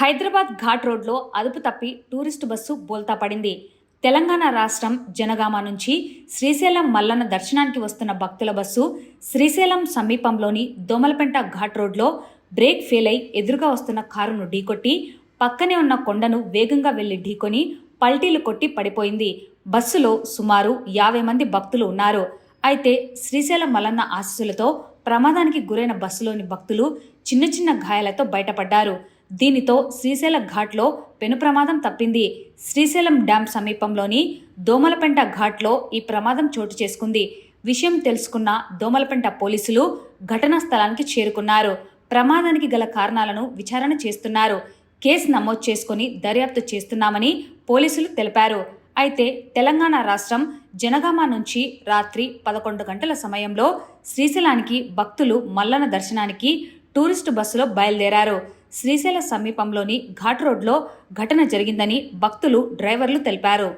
హైదరాబాద్ ఘాట్ రోడ్లో అదుపు తప్పి టూరిస్టు బస్సు బోల్తా పడింది. తెలంగాణ రాష్ట్రం జనగామ నుంచి శ్రీశైలం మల్లన్న దర్శనానికి వస్తున్న భక్తుల బస్సు శ్రీశైలం సమీపంలోని దోమలపెంట ఘాట్ రోడ్లో బ్రేక్ ఫెయిల్ అయి ఎదురుగా వస్తున్న కారును ఢీకొట్టి పక్కనే ఉన్న కొండను వేగంగా వెళ్ళి ఢీకొని పల్టీలు కొట్టి పడిపోయింది. బస్సులో సుమారు యాభై మంది భక్తులు ఉన్నారు. అయితే శ్రీశైలం మల్లన్న ఆశీస్సులతో ప్రమాదానికి గురైన బస్సులోని భక్తులు చిన్న చిన్న గాయాలతో బయటపడ్డారు. దీనితో శ్రీశైల ఘాట్లో పెను ప్రమాదం తప్పింది. శ్రీశైలం డ్యాం సమీపంలోని దోమలపెంట ఘాట్లో ఈ ప్రమాదం చోటు చేసుకుంది. విషయం తెలుసుకున్న దోమలపెంట పోలీసులు ఘటనా స్థలానికి చేరుకున్నారు. ప్రమాదానికి గల కారణాలను విచారణ చేస్తున్నారు. కేసు నమోదు చేసుకుని దర్యాప్తు చేస్తున్నామని పోలీసులు తెలిపారు. అయితే తెలంగాణ రాష్ట్రం జనగామ నుంచి రాత్రి పదకొండు గంటల సమయంలో శ్రీశైలానికి భక్తులు మల్లన దర్శనానికి టూరిస్టు బస్సులో బయలుదేరారు. శ్రీశైల సమీపంలోని ఘాట్ రోడ్లో ఘటన జరిగిందని భక్తులు డ్రైవర్లు తెలిపారు.